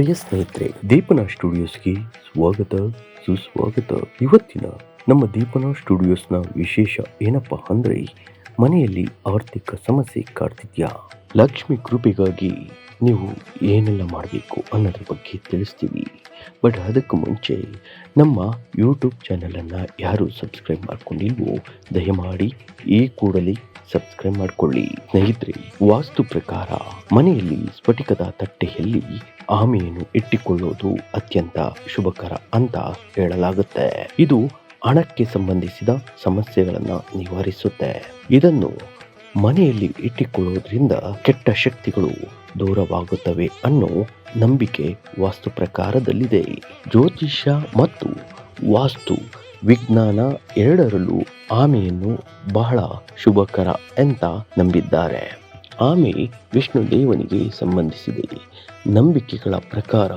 ಪ್ರಿಯ ಸ್ನೇಹಿತರೆ, ದೀಪನ ಸ್ಟುಡಿಯೋಸ್ಗೆ ಸ್ವಾಗತ, ಸುಸ್ವಾಗತ. ಇವತ್ತಿನ ನಮ್ಮ ದೀಪನ ಸ್ಟುಡಿಯೋಸ್ನ ವಿಶೇಷ ಏನಪ್ಪಾ ಅಂದ್ರೆ, ಮನೆಯಲ್ಲಿ ಆರ್ಥಿಕ ಸಮಸ್ಯೆ ಕಾಡ್ತಿದ್ಯಾ? ಲಕ್ಷ್ಮಿ ಕೃಪೆಗಾಗಿ ನೀವು ಏನೆಲ್ಲ ಮಾಡಬೇಕು ಅನ್ನೋದ್ರ ಬಗ್ಗೆ ತಿಳಿಸ್ತೀವಿ. ಬಟ್ ಅದಕ್ಕೆ ಮುಂಚೆ ನಮ್ಮ ಯೂಟ್ಯೂಬ್ ಚಾನಲನ್ನು ಯಾರು ಸಬ್ಸ್ಕ್ರೈಬ್ ಮಾಡ್ಕೊಂಡಿಲ್ವೋ, ದಯಮಾಡಿ ಈ ಕೂಡಲೇ ಸಬ್ಸ್ಕ್ರೈಬ್ ಮಾಡಿಕೊಳ್ಳಿ. ಸ್ನೇಹಿತರೆ, ವಾಸ್ತು ಪ್ರಕಾರ ಮನೆಯಲ್ಲಿ ಸ್ಫಟಿಕದ ತಟ್ಟೆಯಲ್ಲಿ ಆಮೆಯನ್ನು ಇಟ್ಟುಕೊಳ್ಳೋದು ಅತ್ಯಂತ ಶುಭಕರ ಅಂತ ಹೇಳಲಾಗುತ್ತೆ. ಇದು ಹಣಕ್ಕೆ ಸಂಬಂಧಿಸಿದ ಸಮಸ್ಯೆಗಳನ್ನು ನಿವಾರಿಸುತ್ತೆ. ಇದನ್ನು ಮನೆಯಲ್ಲಿ ಇಟ್ಟುಕೊಳ್ಳೋದ್ರಿಂದ ಕೆಟ್ಟ ಶಕ್ತಿಗಳು ದೂರವಾಗುತ್ತವೆ ಅನ್ನೋ ನಂಬಿಕೆ ವಾಸ್ತು ಪ್ರಕಾರದಲ್ಲಿದೆ. ಜ್ಯೋತಿಷ್ಯ ಮತ್ತು ವಾಸ್ತು ವಿಜ್ಞಾನ ಎರಡರಲ್ಲೂ ಆಮೆಯನ್ನು ಬಹಳ ಶುಭಕರ ಅಂತ ನಂಬಿದ್ದಾರೆ. ಆಮೆ ವಿಷ್ಣು ದೇವನಿಗೆ ಸಂಬಂಧಿಸಿದೆ. ನಂಬಿಕೆಗಳ ಪ್ರಕಾರ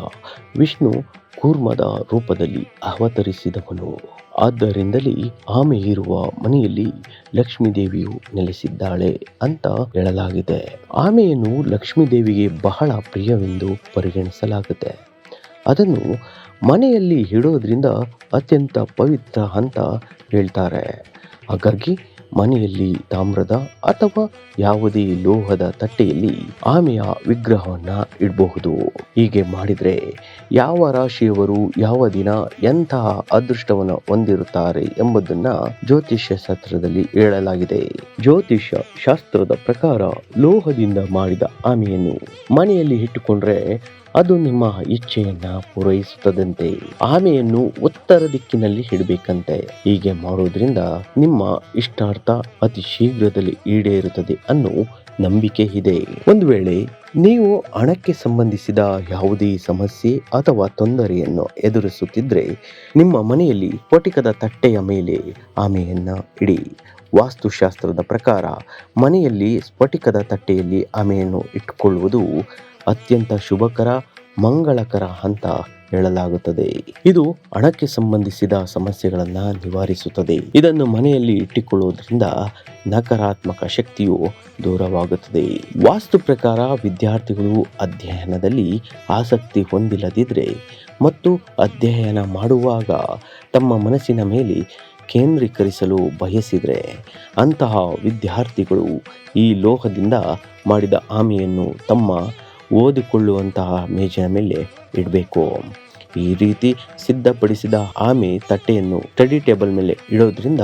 ವಿಷ್ಣು ಕೂರ್ಮದ ರೂಪದಲ್ಲಿ ಅವತರಿಸಿದವನು. ಆದ್ದರಿಂದಲೇ ಆಮೆ ಇರುವ ಮನೆಯಲ್ಲಿ ಲಕ್ಷ್ಮೀ ದೇವಿಯು ನೆಲೆಸಿದ್ದಾಳೆ ಅಂತ ಹೇಳಲಾಗಿದೆ. ಆಮೆಯನ್ನು ಲಕ್ಷ್ಮೀ ದೇವಿಗೆ ಬಹಳ ಪ್ರಿಯವೆಂದು ಪರಿಗಣಿಸಲಾಗುತ್ತೆ. ಅದನ್ನು ಮನೆಯಲ್ಲಿ ಇಡೋದ್ರಿಂದ ಅತ್ಯಂತ ಪವಿತ್ರ ಅಂತ ಹೇಳ್ತಾರೆ. ಹಾಗಾಗಿ ಮನೆಯಲ್ಲಿ ತಾಮ್ರದ ಅಥವಾ ಯಾವುದೇ ಲೋಹದ ತಟ್ಟೆಯಲ್ಲಿ ಆಮೆಯ ವಿಗ್ರಹವನ್ನ ಇಡಬಹುದು. ಹೀಗೆ ಮಾಡಿದ್ರೆ ಯಾವ ರಾಶಿಯವರು ಯಾವ ದಿನ ಎಂತಹ ಅದೃಷ್ಟವನ್ನು ಹೊಂದಿರುತ್ತಾರೆ ಎಂಬುದನ್ನ ಜ್ಯೋತಿಷ್ಯ ಶಾಸ್ತ್ರದಲ್ಲಿ ಹೇಳಲಾಗಿದೆ. ಜ್ಯೋತಿಷ್ಯ ಶಾಸ್ತ್ರದ ಪ್ರಕಾರ ಲೋಹದಿಂದ ಮಾಡಿದ ಆಮೆಯನ್ನು ಮನೆಯಲ್ಲಿ ಇಟ್ಟುಕೊಂಡ್ರೆ ಅದು ನಿಮ್ಮ ಇಚ್ಛೆಯನ್ನ ಪೂರೈಸುತ್ತದಂತೆ. ಆಮೆಯನ್ನು ಉತ್ತರ ದಿಕ್ಕಿನಲ್ಲಿ ಹಿಡಬೇಕಂತೆ ಹೀಗೆ ಮಾಡೋದ್ರಿಂದ ನಿಮ್ಮ ಇಷ್ಟಾರ್ಥ ಅತಿ ಶೀಘ್ರದಲ್ಲಿ ಈಡೇರುತ್ತದೆ ಅನ್ನೋ ನಂಬಿಕೆ ಇದೆ. ಒಂದು ವೇಳೆ ನೀವು ಹಣಕ್ಕೆ ಸಂಬಂಧಿಸಿದ ಯಾವುದೇ ಸಮಸ್ಯೆ ಅಥವಾ ತೊಂದರೆಯನ್ನು ಎದುರಿಸುತ್ತಿದ್ರೆ ನಿಮ್ಮ ಮನೆಯಲ್ಲಿ ಸ್ಫಟಿಕದ ತಟ್ಟೆಯ ಮೇಲೆ ಆಮೆಯನ್ನ ಇಡಿ. ವಾಸ್ತುಶಾಸ್ತ್ರದ ಪ್ರಕಾರ ಮನೆಯಲ್ಲಿ ಸ್ಫಟಿಕದ ತಟ್ಟೆಯಲ್ಲಿ ಆಮೆಯನ್ನು ಇಟ್ಟುಕೊಳ್ಳುವುದು ಅತ್ಯಂತ ಶುಭಕರ, ಮಂಗಳಕರ ಅಂತ ಹೇಳಲಾಗುತ್ತದೆ. ಇದು ಹಣಕ್ಕೆ ಸಂಬಂಧಿಸಿದ ಸಮಸ್ಯೆಗಳನ್ನ ನಿವಾರಿಸುತ್ತದೆ. ಇದನ್ನು ಮನೆಯಲ್ಲಿ ಇಟ್ಟುಕೊಳ್ಳುವುದರಿಂದ ನಕಾರಾತ್ಮಕ ಶಕ್ತಿಯು ದೂರವಾಗುತ್ತದೆ. ವಾಸ್ತು ಪ್ರಕಾರ ವಿದ್ಯಾರ್ಥಿಗಳು ಅಧ್ಯಯನದಲ್ಲಿ ಆಸಕ್ತಿ ಹೊಂದಿಲ್ಲದಿದ್ದರೆ ಮತ್ತು ಅಧ್ಯಯನ ಮಾಡುವಾಗ ತಮ್ಮ ಮನಸ್ಸಿನ ಮೇಲೆ ಕೇಂದ್ರೀಕರಿಸಲು ಬಯಸಿದರೆ ಅಂತಹ ವಿದ್ಯಾರ್ಥಿಗಳು ಈ ಲೋಹದಿಂದ ಮಾಡಿದ ಆಮೆಯನ್ನು ತಮ್ಮ ಓದಿಕೊಳ್ಳುವಂತಹ ಮೇಜಿನ ಮೇಲೆ ಇಡಬೇಕು. ಈ ರೀತಿ ಸಿದ್ಧಪಡಿಸಿದ ಆಮೆ ತಟ್ಟೆಯನ್ನು ಸ್ಟಡಿ ಟೇಬಲ್ ಮೇಲೆ ಇಡೋದ್ರಿಂದ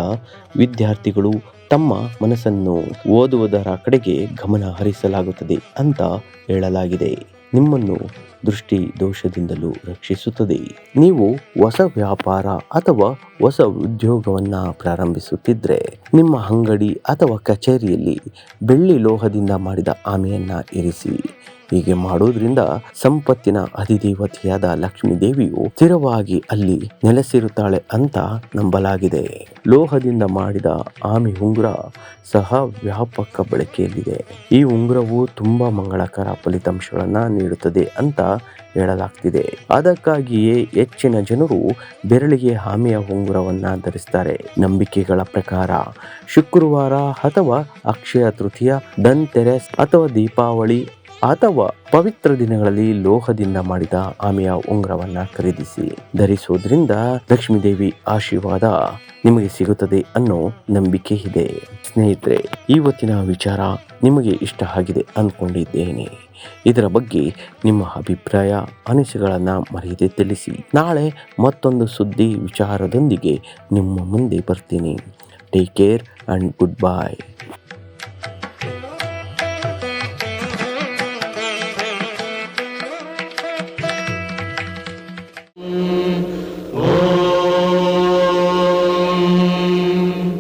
ವಿದ್ಯಾರ್ಥಿಗಳು ತಮ್ಮ ಮನಸ್ಸನ್ನು ಓದುವುದರ ಕಡೆಗೆ ಗಮನ ಹರಿಸಲಾಗುತ್ತದೆ ಅಂತ ಹೇಳಲಾಗಿದೆ. ನಿಮ್ಮನ್ನು ದೃಷ್ಟಿ ದೋಷದಿಂದಲೂ ರಕ್ಷಿಸುತ್ತದೆ. ನೀವು ಹೊಸ ವ್ಯಾಪಾರ ಅಥವಾ ಹೊಸ ಉದ್ಯೋಗವನ್ನ ಪ್ರಾರಂಭಿಸುತ್ತಿದ್ರೆ ನಿಮ್ಮ ಅಂಗಡಿ ಅಥವಾ ಕಚೇರಿಯಲ್ಲಿ ಬೆಳ್ಳಿ ಲೋಹದಿಂದ ಮಾಡಿದ ಆಮೆಯನ್ನ ಇರಿಸಿ. ಹೀಗೆ ಮಾಡೋದ್ರಿಂದ ಸಂಪತ್ತಿನ ಅಧಿದೇವತೆಯಾದ ಲಕ್ಷ್ಮೀ ದೇವಿಯು ಸ್ಥಿರವಾಗಿ ಅಲ್ಲಿ ನೆಲೆಸಿರುತ್ತಾಳೆ ಅಂತ ನಂಬಲಾಗಿದೆ. ಲೋಹದಿಂದ ಮಾಡಿದ ಆಮಿ ಉಂಗುರ ಸಹ ವ್ಯಾಪಕ ಬಳಕೆಯಲ್ಲಿದೆ. ಈ ಉಂಗುರವು ತುಂಬಾ ಮಂಗಳಕರ ಫಲಿತಾಂಶಗಳನ್ನ ನೀಡುತ್ತದೆ ಅಂತ ಹೇಳಲಾಗ್ತಿದೆ. ಅದಕ್ಕಾಗಿಯೇ ಹೆಚ್ಚಿನ ಜನರು ಬೆರಳಿಗೆ ಆಮೆಯ ಉಂಗುರವನ್ನ ಧರಿಸ್ತಾರೆ. ನಂಬಿಕೆಗಳ ಪ್ರಕಾರ ಶುಕ್ರವಾರ ಅಥವಾ ಅಕ್ಷಯ ತೃತೀಯ ಧನ್ತೆರೆಸ್ ಅಥವಾ ದೀಪಾವಳಿ ಅಥವಾ ಪವಿತ್ರ ದಿನಗಳಲ್ಲಿ ಲೋಹದಿಂದ ಮಾಡಿದ ಆಮೆಯ ಉಂಗುರವನ್ನ ಖರೀದಿಸಿ ಧರಿಸುವುದರಿಂದ ಲಕ್ಷ್ಮೀ ದೇವಿ ಆಶೀರ್ವಾದ ನಿಮಗೆ ಸಿಗುತ್ತದೆ ಅನ್ನೋ ನಂಬಿಕೆ ಇದೆ. ಸ್ನೇಹಿತರೆ ಇವತ್ತಿನ ವಿಚಾರ ನಿಮಗೆ ಇಷ್ಟ ಆಗಿದೆ ಅಂದ್ಕೊಂಡಿದ್ದೇನೆ ಇದರ ಬಗ್ಗೆ ನಿಮ್ಮ ಅಭಿಪ್ರಾಯ ಅನಿಸಿಕೆಗಳನ್ನು ಮರೆಯದೆ ತಿಳಿಸಿ. ನಾಳೆ ಮತ್ತೊಂದು ಸುದ್ದಿ ವಿಚಾರದೊಂದಿಗೆ ನಿಮ್ಮ ಮುಂದೆ ಬರ್ತೀನಿ. Take care and good bye